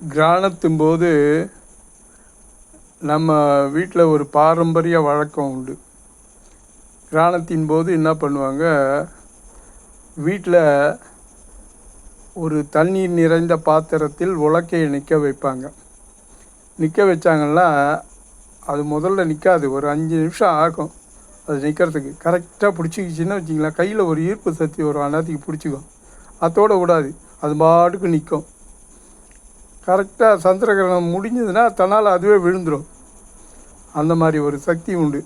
கிராணத்தின் போது நம்ம வீட்டில் ஒரு பாரம்பரிய வழக்கம் உண்டு. கிராணத்தின் போது என்ன பண்ணுவாங்க? வீட்டில் ஒரு தண்ணீர் நிறைந்த பாத்திரத்தில் உலக்கையை நிற்க வைப்பாங்க. நிற்க வச்சாங்கன்னா அது முதல்ல நிற்காது ஒரு அஞ்சு நிமிஷம் ஆகும் அது நிற்கிறதுக்கு கரெக்டாக பிடிச்சிக்கிச்சின்னா வச்சிங்களேன் கையில் ஒரு ஈர்ப்பு சக்தி வரும். அண்ணாத்துக்கு பிடிச்சிக்கும். அதோட விடாது. அது பாட்டுக்கு நிற்கும் கரெக்டாக சந்திரகிரகணம் முடிஞ்சதுன்னா தன்னால் அதுவே விழுந்துடும் அந்த மாதிரி ஒரு சக்தி உண்டு.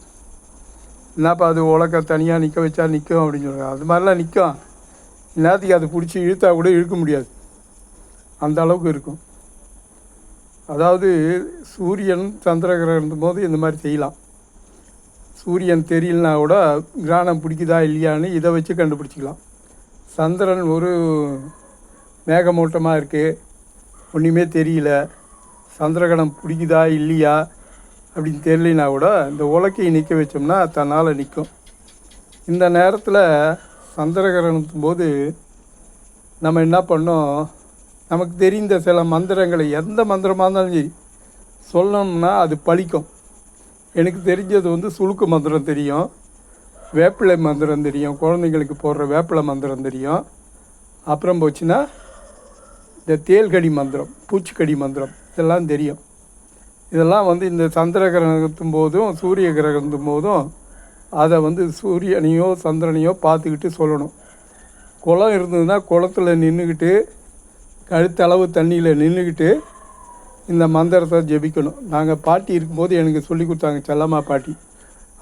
என்னப்பா அது உலக்க தனியாக நிற்க வச்சா நிற்கும் அப்படின்னு சொல்லுவாங்க அது மாதிரிலாம் நிற்கும் எல்லாத்துக்கும் அதை பிடிச்சி இழுத்தா கூட இழுக்க முடியாது. அந்த அளவுக்கு இருக்கும். அதாவது சூரியன் சந்திரகிரகணம் போது இந்த மாதிரி செய்யலாம். சூரியன் தெரியலனா கூட கிரகணம் பிடிக்குதா இல்லையான்னு இதை வச்சு கண்டுபிடிச்சிக்கலாம். சந்திரன் ஒரு மேகமூட்டமாக இருக்குது ஒன்றுமே தெரியல. சந்திரகணம் பிடிக்குதா இல்லையா அப்படின்னு தெரியலனா கூட இந்த உலக்கையை நிற்க வச்சோம்னா தன்னால் நிற்கும் இந்த நேரத்தில் சந்திரகிரணத்தும் போது நம்ம என்ன பண்ணோம்? நமக்கு தெரிந்த சில மந்திரங்களை எந்த மந்திரமாக இருந்தாலும் சரி சொல்லணும்னா அது பழிக்கும். எனக்கு தெரிஞ்சது வந்து சுளுக்கு மந்திரம் தெரியும் வேப்பிலை மந்திரம் தெரியும் குழந்தைங்களுக்கு போடுற வேப்பிலை மந்திரம் தெரியும். அப்புறம் போச்சுன்னா இந்த தேல்கடி மந்திரம் பூச்சிக்கடி மந்திரம் இதெல்லாம் தெரியும். இதெல்லாம் வந்து இந்த சந்திர கிரகத்தும் போதும் சூரிய கிரகத்தும் போதும் அதை வந்து சூரியனையோ சந்திரனையோ பார்த்துக்கிட்டு சொல்லணும். குளம் இருந்ததுன்னா குளத்துல நின்றுக்கிட்டு கழுத்தளவு தண்ணியில் நின்றுக்கிட்டு இந்த மந்திரத்தை ஜெபிக்கணும். நாங்கள் பாட்டி இருக்கும்போது எனக்கு சொல்லி கொடுத்தாங்க செல்லம்மா பாட்டி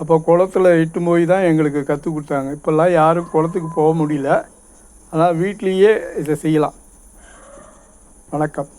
அப்போ குளத்துல இட்டு போய் தான் எங்களுக்கு கற்றுக் கொடுத்தாங்க. இப்போல்லாம் யாரும் குளத்துக்கு போக முடியல. ஆனால் வீட்லேயே இதை செய்யலாம். வணக்கம்.